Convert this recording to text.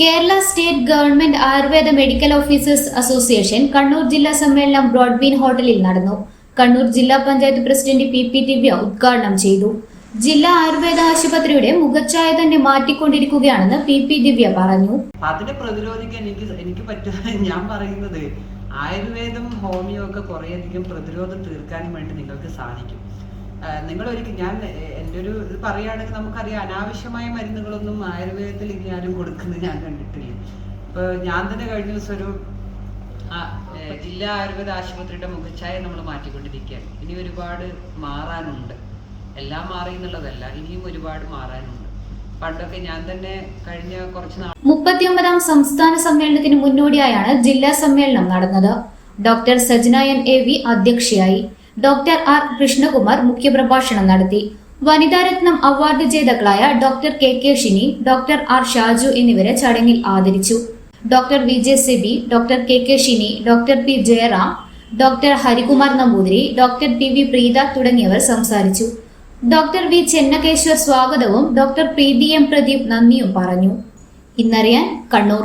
Kerala state government Ayurveda medical officers association Kannur ജില്ലാ സമ്മേളനം Broadbean ഹോട്ടലിൽ നടന്നു. കണ്ണൂർ ജില്ലാ panchayat president P P Divya ഉദ്ഘാടനം ചെയ്തു. ജില്ലാ ആയുർവേദ ആശുപത്രിയുടെ മുഖച്ഛായ തന്നെ മാറ്റിക്കൊണ്ടിരിക്കുകയാണെന്ന് പി പി ദിവ്യ പറഞ്ഞു. അതിനെ പ്രതിരോധിക്കാൻ എനിക്ക് എനിക്ക് പറ്റുന്ന ഞാൻ പറയുന്നത് ആയുർവേദം ഹോമിയോ ഒക്കെ കുറേയധികം പ്രതിരോധം തീർക്കാനും വേണ്ടി നിങ്ങൾക്ക് സാധിക്കും. നിങ്ങൾ ഒരിക്കലും ഞാൻ എന്റെ ഒരു ഇത് പറയുകയാണെങ്കിൽ നമുക്കറിയാം അനാവശ്യമായ മരുന്നുകളൊന്നും ആയുർവേദത്തിൽ ഇനി ആരും കൊടുക്കുന്നത് ഞാൻ കണ്ടിട്ടില്ല. ഇപ്പോൾ ഞാൻ തന്നെ കഴിഞ്ഞ ദിവസം ഒരു ജില്ലാ ആയുർവേദ ആശുപത്രിയുടെ മുഖച്ഛായ നമ്മൾ മാറ്റിക്കൊണ്ടിരിക്കുകയാണ്. ഇനി ഒരുപാട് മാറാനുണ്ട്. എല്ലാം മാറി എന്നുള്ളതല്ല ഇനിയും ഒരുപാട് മാറാനുണ്ട്. പണ്ടൊക്കെ ഞാൻ തന്നെ കഴിഞ്ഞ കുറച്ച് നാൾ മുപ്പത്തിയൊമ്പതാം സംസ്ഥാന സമ്മേളനത്തിന് മുന്നോടിയായാണ് ജില്ലാ സമ്മേളനം നടന്നത്. Doctor Sajna N A V അധ്യക്ഷയായി. ഡോക്ടർ ആർ കൃഷ്ണകുമാർ മുഖ്യപ്രഭാഷണം നടത്തി. വനിതാരത്നം അവാർഡ് ജേതാക്കളായ doctor K K Shini doctor R Shaju എന്നിവരെ ചടങ്ങിൽ ആദരിച്ചു. Doctor V J Sibi doctor K K Shini doctor P Jayaram doctor Harikumar Namboothiri doctor T V Preetha തുടങ്ങിയവർ സംസാരിച്ചു. ഡോക്ടർ വി ചെന്നകേശ്വർ സ്വാഗതവും ഡോക്ടർ പ്രീതി എം പ്രദീപ് നന്ദിയും പറഞ്ഞു. ഇന്നറിയാൻ കണ്ണൂർ.